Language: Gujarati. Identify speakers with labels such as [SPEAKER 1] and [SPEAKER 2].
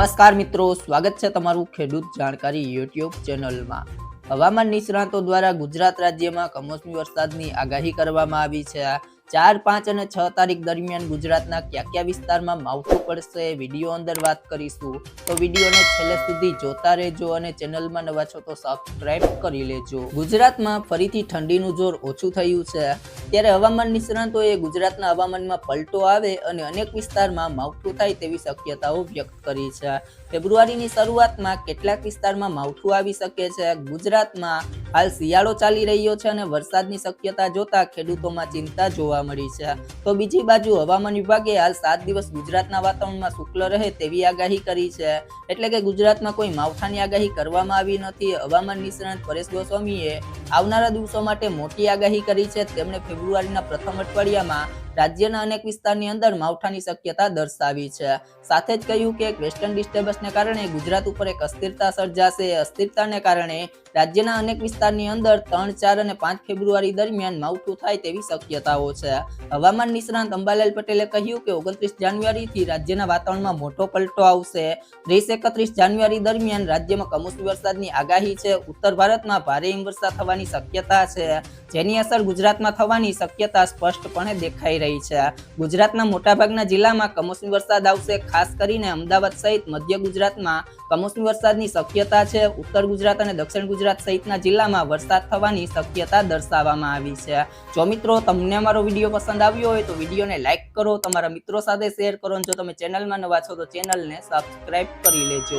[SPEAKER 1] નમસ્કાર મિત્રો, સ્વાગત છે તમારું ખેડૂત જાણકારી યુટ્યુબ ચેનલમાં. હવામાન નિષ્ણાતો દ્વારા ગુજરાત રાજ્યમાં કમોસમી વરસાદની આગાહી કરવામાં આવી છે. ચાર, પાંચ અને છ તારીખ દરમિયાન ગુજરાતના કયા કયા વિસ્તારમાં માવઠું પડશે, વીડિયો અંદર વાત કરીશું. તો વિડીયોને છેલ્લે સુધી જોતા રહેજો અને ચેનલમાં નવા છો તો સબસ્ક્રાઇબ કરી લેજો. ગુજરાતમાં ફરીથી ઠંડીનું જોર ઓછું થયું છે. ત્યારે હવામાન નિષ્ણાતોએ ગુજરાતના હવામાનમાં પલટો આવે અને અનેક વિસ્તારમાં માવઠું થાય તેવી શક્યતાઓ વ્યક્ત કરી છે. ફેબ્રુઆરીની શરૂઆતમાં કેટલાક વિસ્તારમાં માવઠું આવી શકે છે. ગુજરાતમાં હાલ શિયાળો ચાલી રહ્યો છે અને વરસાદની શક્યતા જોતા ખેડૂતોમાં ચિંતા જોવા મળી છે. તો બીજી બાજુ હવામાન વિભાગે હાલ સાત દિવસ ગુજરાતના વાતાવરણમાં શુક્લ રહે તેવી આગાહી કરી છે. એટલે કે ગુજરાતમાં કોઈ માવઠાની આગાહી કરવામાં આવી નથી. હવામાન નિષ્ણાત પરેશ ગોસ્વામીએ આવનારા દિવસો માટે મોટી આગાહી કરી છે. તેમણે ફેબ્રુઆરીના પ્રથમ અઠવાડિયામાં રાજ્યના અનેક વિસ્તારની અંદર માવઠાની શક્યતા દર્શાવી છે. સાથે જ કહ્યું કે વેસ્ટર્ન ડિસ્ટર્બન્સને કારણે ગુજરાત ઉપર એક અસ્થિરતા સર્જાશે. અસ્થિરતાને કારણે રાજ્યના અનેક વિસ્તારની અંદર ત્રણ, ચાર અને પાંચ ફેબ્રુઆરી દરમિયાન માવઠું થાય તેવી શક્યતાઓ છે. હવામાન નિષ્ણાંત અંબાલાલ પટેલે કહ્યું કે ઓગણત્રીસ જાન્યુઆરીથી રાજ્યના વાતાવરણમાં મોટો પલટો આવશે. ત્રીસ, એકત્રીસ જાન્યુઆરી દરમિયાન રાજ્યમાં કમોસમી વરસાદની આગાહી છે. ઉત્તર ભારતમાં ભારે હિમવર્ષા થવાની શક્યતા છે. જેની અસર ગુજરાતમાં થવાની શક્યતા સ્પષ્ટપણે દેખાઈ રહી છે. ગુજરાતના મોટાભાગના જિલ્લામાં કમોસમી વરસાદ આવશે, ખાસ કરીને અમદાવાદ સહિત મધ્ય ગુજરાતમાં. કમોસમી વરસાદની શક્યતા છે. ઉત્તર ગુજરાત અને દક્ષિણ ગુજરાત સહિતના જિલ્લામાં વરસાદ થવાની શક્યતા દર્શાવવામાં આવી છે. જો મિત્રો તમને અમારો વીડિયો પસંદ આવ્યો હોય તો વિડીયોને લાઇક કરો, તમારા મિત્રો સાથે શેર કરો જો તમે ચેનલમાં નવા છો તો ચેનલને સબસ્ક્રાઇબ કરી લેજો.